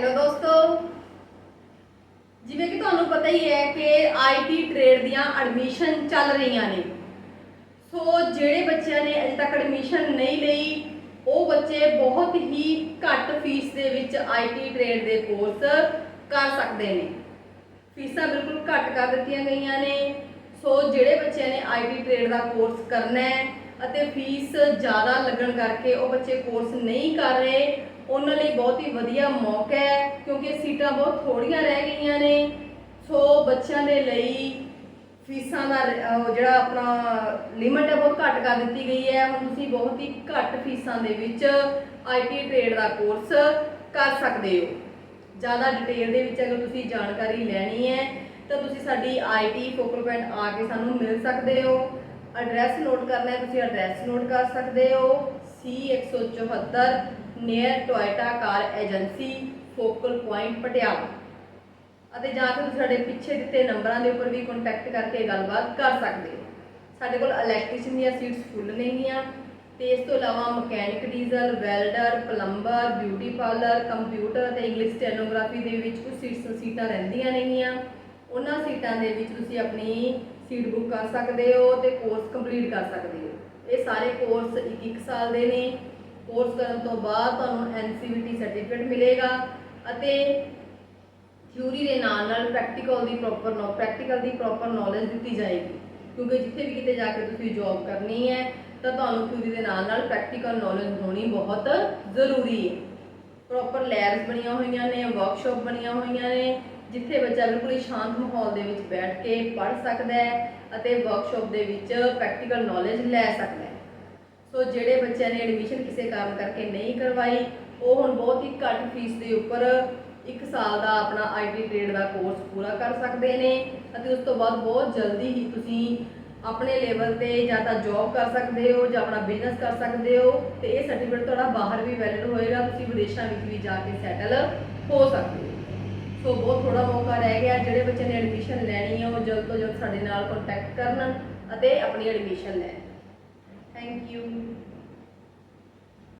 Hello ਦੋਸਤੋ। ਜਿਵੇਂ ਕਿ ਤੁਹਾਨੂੰ ਪਤਾ ਹੀ ਹੈ ਕਿ ਆਈਟੀ ਟ੍ਰੇਡ ਦੀਆਂ ਐਡਮਿਸ਼ਨ ਚੱਲ ਰਹੀਆਂ ਨੇ। ਸੋ ਜਿਹੜੇ ਬੱਚਿਆਂ ਨੇ ਅਜੇ ਤੱਕ ਐਡਮਿਸ਼ਨ ਨਹੀਂ ਲਈ, ਉਹ ਬੱਚੇ ਬਹੁਤ ਹੀ ਘੱਟ ਫੀਸ ਦੇ ਵਿੱਚ ਆਈਟੀ ਟ੍ਰੇਡ ਦੇ ਕੋਰਸ ਕਰ ਸਕਦੇ ਨੇ। ਫੀਸਾਂ ਬਿਲਕੁਲ ਘੱਟ ਕਰ ਦਿੱਤੀਆਂ ਗਈਆਂ ਨੇ। ਸੋ ਜਿਹੜੇ ਬੱਚਿਆਂ ਨੇ ਆਈਟੀ ਟ੍ਰੇਡ ਦਾ ਕੋਰਸ ਕਰਨਾ ਹੈ ਅਤੇ ਫੀਸ ਜ਼ਿਆਦਾ ਲੱਗਣ ਕਰਕੇ ਉਹ ਬੱਚੇ ਕੋਰਸ ਨਹੀਂ ਕਰ ਰਹੇ। ਉਹਨਾਂ ਲਈ ਬਹੁਤ ਹੀ ਵਧੀਆ ਮੌਕਾ ਹੈ, ਕਿਉਂਕਿ ਸੀਟਾਂ ਬਹੁਤ ਥੋੜੀਆਂ ਰਹਿ ਗਈਆਂ ਨੇ। ਸੋ ਬੱਚਿਆਂ ਦੇ ਲਈ ਫੀਸਾਂ ਦਾ ਉਹ ਜਿਹੜਾ ਆਪਣਾ ਲਿਮਟ ਹੈ ਬਹੁਤ ਘੱਟ ਕਰ ਦਿੱਤੀ ਗਈ ਹੈ। ਹੁਣ ਤੁਸੀਂ ਬਹੁਤ ਹੀ ਘੱਟ ਫੀਸਾਂ ਦੇ ਵਿੱਚ ਆਈਟੀ ਟ੍ਰੇਡ ਦਾ ਕੋਰਸ ਕਰ ਸਕਦੇ ਹੋ। ਜ਼ਿਆਦਾ ਡਿਟੇਲ ਦੇ ਵਿੱਚ ਅਗਰ ਤੁਸੀਂ ਜਾਣਕਾਰੀ ਲੈਣੀ ਹੈ, ਤਾਂ ਤੁਸੀਂ ਸਾਡੀ ਆਈਟੀ ਫੋਕਲ ਪੁਆਇੰਟ ਆ ਕੇ ਸਾਨੂੰ ਮਿਲ ਸਕਦੇ ਹੋ। ਐਡਰੈਸ ਨੋਟ ਕਰਨਾ ਹੈ, ਤੁਸੀਂ ਐਡਰੈਸ ਨੋਟ ਕਰ ਸਕਦੇ ਹੋ। C174 near Toyota car agency focal point Patiala. ਅਤੇ ਜਾਂ ਫਿਰ ਤੁਸੀਂ ਸਾਡੇ ਪਿੱਛੇ ਦਿੱਤੇ ਨੰਬਰਾਂ ਦੇ ਉੱਪਰ ਵੀ ਕੰਟੈਕਟ ਕਰਕੇ ਗੱਲਬਾਤ ਕਰ ਸਕਦੇ ਹੋ। ਸਾਡੇ ਕੋਲ ਇਲੈਕਟ੍ਰੀਸ਼ੀਅਨ ਦੀਆਂ ਸੀਟਸ ਫੁੱਲ ਨੇਗੀਆਂ ਤੇ ਇਸ ਤੋਂ ਇਲਾਵਾ mechanic diesel welder plumber beauty parlour computer ਅਤੇ ਇੰਗਲਿਸ਼ ਸਟੈਨੋਗ੍ਰਾਫੀ ਦੇ ਵਿੱਚ ਕੁਝ ਸੀਟਸ ਸੀਟਾਂ ਰਹਿੰਦੀਆਂ ਨੇਗੀਆਂ ਉਹਨਾਂ ਸੀਟਾਂ ਦੇ ਵਿੱਚ ਤੁਸੀਂ ਆਪਣੀ ਸੀਟ ਬੁੱਕ ਕਰ ਸਕਦੇ ਹੋ ਤੇ ਕੋਰਸ ਕੰਪਲੀਟ ਕਰ ਸਕਦੇ ਹੋ। ਇਹ ਸਾਰੇ ਕੋਰਸ ਇੱਕ ਇੱਕ ਸਾਲ ਦੇ ਨੇ। ਕੋਰਸ ਕਰਨ ਤੋਂ ਬਾਅਦ ਤੁਹਾਨੂੰ ਐਨਸੀਵੀਟੀ ਸਰਟੀਫਿਕੇਟ ਮਿਲੇਗਾ ਅਤੇ ਥਿਊਰੀ ਦੇ ਨਾਲ ਨਾਲ ਪ੍ਰੈਕਟੀਕਲ ਦੀ ਪ੍ਰੋਪਰ ਨੋ ਪ੍ਰੈਕਟੀਕਲ ਦੀ ਪ੍ਰੋਪਰ ਨੌਲੇਜ ਦਿੱਤੀ ਜਾਏਗੀ। ਕਿਉਂਕਿ ਜਿੱਥੇ ਵੀ ਕਿਤੇ ਜਾ ਕੇ ਤੁਸੀਂ ਜੌਬ ਕਰਨੀ ਹੈ, ਤਾਂ ਤੁਹਾਨੂੰ ਥਿਊਰੀ ਦੇ ਨਾਲ ਨਾਲ ਪ੍ਰੈਕਟੀਕਲ ਨੌਲੇਜ ਹੋਣੀ ਬਹੁਤ ਜ਼ਰੂਰੀ ਹੈ। ਪ੍ਰੋਪਰ ਲੈਬਸ ਬਣੀਆਂ ਹੋਈਆਂ ਨੇ ਵਰਕਸ਼ਾਪ ਬਣੀਆਂ ਹੋਈਆਂ ਨੇ ਜਿੱਥੇ ਬੱਚਾ ਬਿਲਕੁਲ ਹੀ ਸ਼ਾਂਤ ਮਾਹੌਲ ਦੇ ਵਿੱਚ ਬੈਠ ਕੇ ਪੜ੍ਹ ਸਕਦਾ ਹੈ ਅਤੇ ਵਰਕਸ਼ਾਪ ਦੇ ਵਿੱਚ ਪ੍ਰੈਕਟੀਕਲ ਨੌਲੇਜ ਲੈ ਸਕਦਾ ਹੈ। ਸੋ ਜਿਹੜੇ ਬੱਚਿਆਂ ਨੇ ਐਡਮਿਸ਼ਨ ਕਿਸੇ ਕਾਰਨ ਕਰਕੇ ਨਹੀਂ ਕਰਵਾਈ, ਉਹ ਹੁਣ ਬਹੁਤ ਹੀ ਘੱਟ ਫੀਸ ਦੇ ਉੱਪਰ ਇੱਕ ਸਾਲ ਦਾ ਆਪਣਾ ਆਈਟੀ ਟ੍ਰੇਡ ਦਾ ਕੋਰਸ ਪੂਰਾ ਕਰ ਸਕਦੇ ਨੇ ਅਤੇ ਉਸ ਤੋਂ ਬਾਅਦ ਬਹੁਤ ਜਲਦੀ ਹੀ ਤੁਸੀਂ ਆਪਣੇ ਲੈਵਲ ਤੇ ਜਾਂ ਤਾਂ ਜੌਬ ਕਰ ਸਕਦੇ ਹੋ ਜਾਂ ਆਪਣਾ ਬਿਜ਼ਨਸ ਕਰ ਸਕਦੇ ਹੋ ਤੇ ਇਹ ਸਰਟੀਫਿਕੇਟ ਤੁਹਾਡਾ ਬਾਹਰ ਵੀ ਵੈਲਿਡ ਹੋਏਗਾ, ਤੁਸੀਂ ਵਿਦੇਸ਼ਾਂ ਵਿੱਚ ਵੀ ਜਾ ਕੇ ਸੈਟਲ ਹੋ ਸਕਦੇ ਹੋ। ਸੋ ਬਹੁਤ ਥੋੜਾ ਮੌਕਾ ਰਹਿ ਗਿਆ ਜਿਹੜੇ ਬੱਚੇ ਨੇ ਐਡਮਿਸ਼ਨ ਲੈਣੀ ਹੈ ਉਹ ਜਲਦ ਤੋਂ ਜਲਦ ਸਾਡੇ ਨਾਲ ਕੰਟੈਕਟ ਕਰਨ ਅਤੇ ਆਪਣੀ ਐਡਮਿਸ਼ਨ ਲੈਣ। Thank you